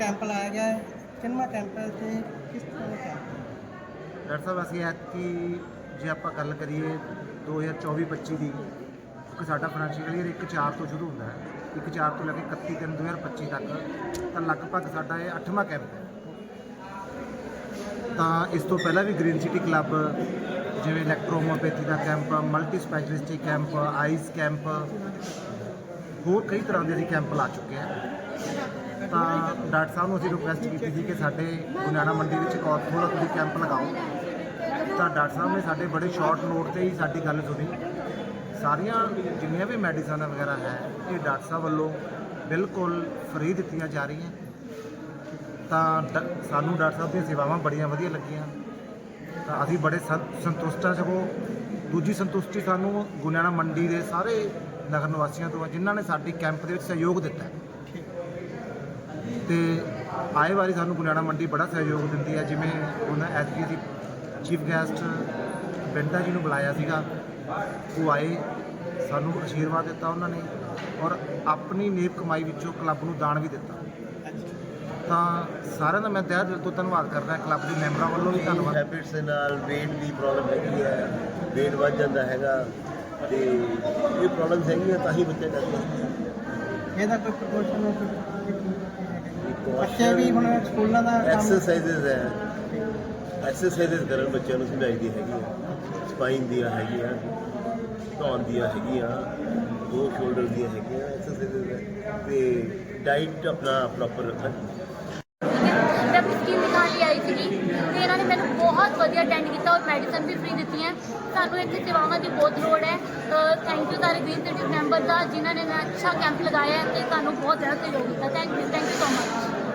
Camp ਲਾਇਆ ਗਿਆ ਹੈ ਕਿੰਨਾ ਕੈਂਪ ਹੈ ਤੇ ਕਿਸ ਤਰ੍ਹਾਂ ਦਾ ਕੈਂਪ ਡਾਕਟਰ ਸਾਹਿਬ, ਅਸੀਂ ਐਤਕੀ ਜੇ ਆਪਾਂ ਗੱਲ ਕਰੀਏ 2024-25 ਦੀ, ਕਿਉਂਕਿ ਸਾਡਾ ਫਾਈਨੈਂਸ਼ੀਅਲ ਈਅਰ 1/4 ਤੋਂ ਸ਼ੁਰੂ ਹੁੰਦਾ ਹੈ। 1/4 ਤੋਂ ਲੈ ਕੇ 31/3/2025 ਤੱਕ, ਤਾਂ ਲਗਭਗ ਸਾਡਾ ਇਹ 8ਵਾਂ ਕੈਂਪ ਹੈ। ਤਾਂ ਇਸ ਤੋਂ ਪਹਿਲਾਂ ਵੀ ਗ੍ਰੀਨ ਸਿਟੀ ਕਲੱਬ ਜਿਵੇਂ ਇਲੈਕਟ੍ਰੋਮੋਪੈਥੀ ਦਾ camp multi speciality camp eyes camp, ਹੋਰ ਕਈ ਤਰ੍ਹਾਂ ਦੇ ਅਸੀਂ ਕੈਂਪ ਲਾ ਚੁੱਕੇ ਹਾਂ। ਤਾਂ ਡਾਕਟਰ ਸਾਹਿਬ ਨੂੰ ਅਸੀਂ ਰਿਕੁਐਸਟ ਕੀਤੀ ਸੀ ਕਿ ਸਾਡੇ ਗੁਨਾਣਾ ਮੰਡੀ ਵਿੱਚ ਇੱਕ ਔਰਥੋ ਕੈਂਪ ਲਗਾਓ। ਤਾਂ ਡਾਕਟਰ ਸਾਹਿਬ ਨੇ ਸਾਡੇ ਬੜੇ ਸ਼ਾਰਟ ਨੋਟ ਤੇ ਹੀ ਸਾਡੀ ਗੱਲ ਸੁਣੀ। ਸਾਰੀਆਂ ਜਿੰਨੀਆਂ ਵੀ ਮੈਡੀਸਨ ਵਗੈਰਾ ਹੈ, ਇਹ ਡਾਕਟਰ ਸਾਹਿਬ ਵੱਲੋਂ ਬਿਲਕੁਲ ਫ੍ਰੀ ਦਿੱਤੀਆਂ ਜਾ ਰਹੀਆਂ। ਤਾਂ ਡ- ਸਾਨੂੰ ਡਾਕਟਰ ਸਾਹਿਬ ਦੀਆਂ ਸੇਵਾਵਾਂ ਬੜੀਆਂ ਵਧੀਆ ਲੱਗੀਆਂ। ਤਾਂ ਅਸੀਂ ਬੜੇ ਸੰ- ਸੰਤੁਸ਼ਟ ਹਾਂ ਸਗੋਂ। ਦੂਜੀ ਸੰਤੁਸ਼ਟੀ ਸਾਨੂੰ ਗੁਨਾਣਾ ਮੰਡੀ ਦੇ ਸਾਰੇ ਨਗਰ ਨਿਵਾਸੀਆਂ ਤੋਂ ਜਿਨ੍ਹਾਂ ਨੇ ਸਾਡੀ ਕੈਂਪ ਦੇ ਵਿੱਚ ਸਹਿਯੋਗ ਦਿੱਤਾ ਤੇ ਆਏ ਵਾਰੀ ਸਾਨੂੰ ਗੁਨਾਣਾ ਮੰਡੀ ਬੜਾ ਸਹਿਯੋਗ ਦਿੰਦੀ ਹੈ। ਜਿਵੇਂ ਉਹਨਾਂ ਐਤਕੀ ਦੀ ਚੀਫ ਗੈਸਟ ਬਿੰਦਾ ਜੀ ਨੂੰ ਬੁਲਾਇਆ ਸੀਗਾ ਉਹ ਆਏ ਸਾਨੂੰ ਆਸ਼ੀਰਵਾਦ ਦਿੱਤਾ ਉਹਨਾਂ ਨੇ ਔਰ ਆਪਣੀ ਨੇਕ ਕਮਾਈ ਵਿੱਚੋਂ ਕਲੱਬ ਨੂੰ ਦਾਨ ਵੀ ਦਿੱਤਾ। ਤਾਂ ਸਾਰਿਆਂ ਦਾ ਮੈਂ ਤਹਿ ਦਿਲ ਤੋਂ ਧੰਨਵਾਦ ਕਰਦਾ ਕਲੱਬ ਦੇ ਮੈਂਬਰਾਂ ਵੱਲੋਂ ਵੀ ਧੰਨਵਾਦ। ਹੈਬਿਟਸ ਦੇ ਨਾਲ weight ਦੀ ਪ੍ਰੋਬਲਮ ਹੈਗੀ ਹੈ weight ਵੱਧ ਜਾਂਦਾ ਹੈਗਾ ਤੇ ਇਹ ਪ੍ਰੋਬਲਮਸ ਹੈਗੀਆਂ ਤਾਂ ਹੀ ਬੱਚੇ ਕਰਦੇ ਇਹਦਾ ਕੋਈ ਪ੍ਰੋਪੋਰਸ਼ਨ ਬੱਚੇ ਵੀ ਹੁਣ ਸਕੂਲਾਂ ਦਾ ਕੰਮ ਐਕਸਰਸਾਈਜ਼ਸ ਹੈ। ਐਕਸਰਸਾਈਜ਼ਸ ਕਰਨ ਬੱਚਿਆਂ ਨੂੰ ਸਮਝਾਈ ਦੀ ਹੈਗੀ ਹੈ। ਸਪਾਈਨ ਦੀਆਂ ਹੈਗੀਆਂ, ਧੌਣ ਦੀਆਂ ਹੈਗੀਆਂ, ਦੋ ਸ਼ੋਲਡਰ ਦੀਆਂ ਹੈਗੀਆਂ ਐਕਸਰਸਾਈਜ਼ਸ ਹੈ। ਤੇ ਡਾਈਟ ਆਪਣਾ ਪ੍ਰੋਪਰ ਰੱਖਣ ਮੈਂ ਆਪਣੀ ਸਕਿਨ ਦਿਖਾਉਣ ਲਈ ਆਈ ਸੀਗੀ ਤੇ ਇਹਨਾਂ ਨੇ ਮੈਨੂੰ ਬਹੁਤ ਵਧੀਆ ਅਟੈਂਡ ਕੀਤਾ ਔਰ ਮੈਡੀਸਨ ਵੀ ਫ੍ਰੀ ਦਿੱਤੀਆਂ। ਸਾਨੂੰ ਇੱਥੇ ਸੇਵਾਵਾਂ ਦੀ ਬਹੁਤ ਲੋੜ ਹੈ। ਥੈਂਕ ਯੂ ਸਾਰੇ ਗ੍ਰੀਨ ਸਿਟੀ ਮੈਂਬਰ ਦਾ, ਜਿਨ੍ਹਾਂ ਨੇ ਅੱਛਾ ਕੈਂਪ ਲਗਾਇਆ ਹੈ ਤੇ ਸਾਨੂੰ ਬਹੁਤ ਜ਼ਿਆਦਾ ਸਹਿਯੋਗ ਦਿੱਤਾ। Thank you thank you so much